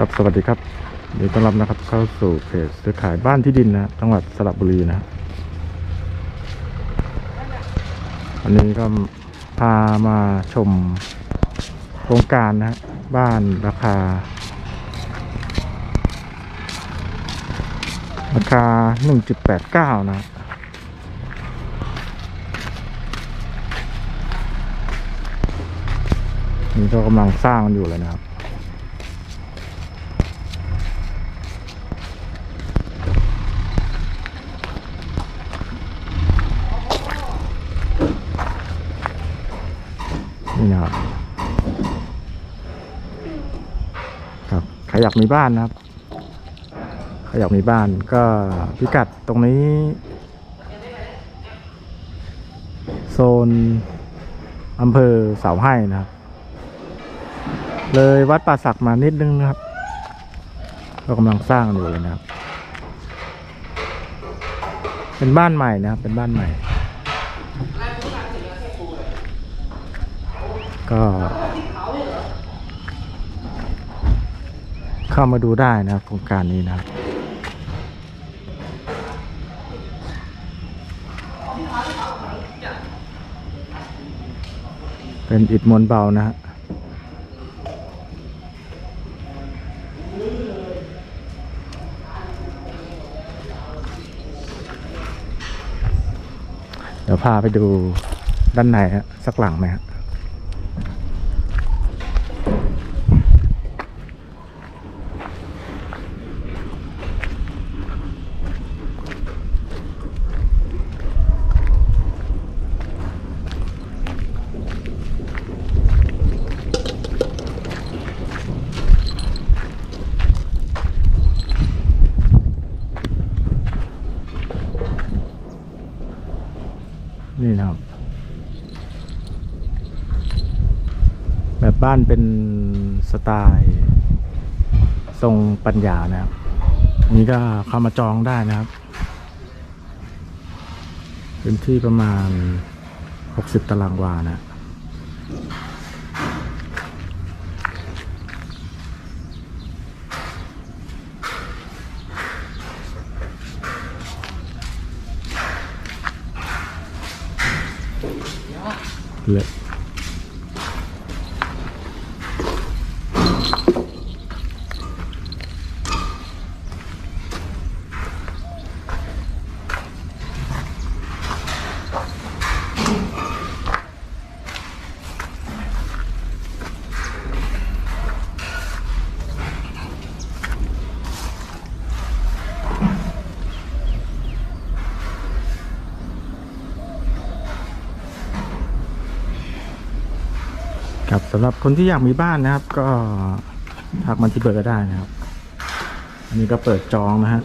กับสวัสดีครับยินดีต้อนรับนะครับเข้าสู่เพจซื้อขายบ้านที่ดินนะจังหวัดสระบุรีนะวันนี้ก็พามาชมโครงการนะบ้านราคา ราคา 1.89 นะนี่ก็กำลังสร้างอยู่เลยนะครับ นี่นะครับครับใครอยากมีบ้านนะครับใครอยากมีบ้านก็พิกัดตรงนี้ โซนอำเภอเสาให้นะครับ เลยวัดป่าสักมานิดนึงนะครับก็กำลังสร้างอยู่เลยนะครับ เป็นบ้านใหม่นะครับ เป็นบ้านใหม่ ก็เข้ามาดูได้นะครับโครงการนี้นะครับเป็นอิฐมวลเบานะฮะเดี๋ยวพาไปดูด้านในฮะสักหลังไหมฮะ นี่นะครับ แบบบ้านเป็นสไตล์ทรงปัญญานะครับ นี่ก็เข้ามาจองได้นะครับเป็นที่ประมาณ 60 ตารางวานะ เครับสำหรับคนที่อยากมีบ้านนะครับ ก็ทักมาที่เบอร์ก็ได้นะครับ อันนี้ก็เปิดจองนะฮะ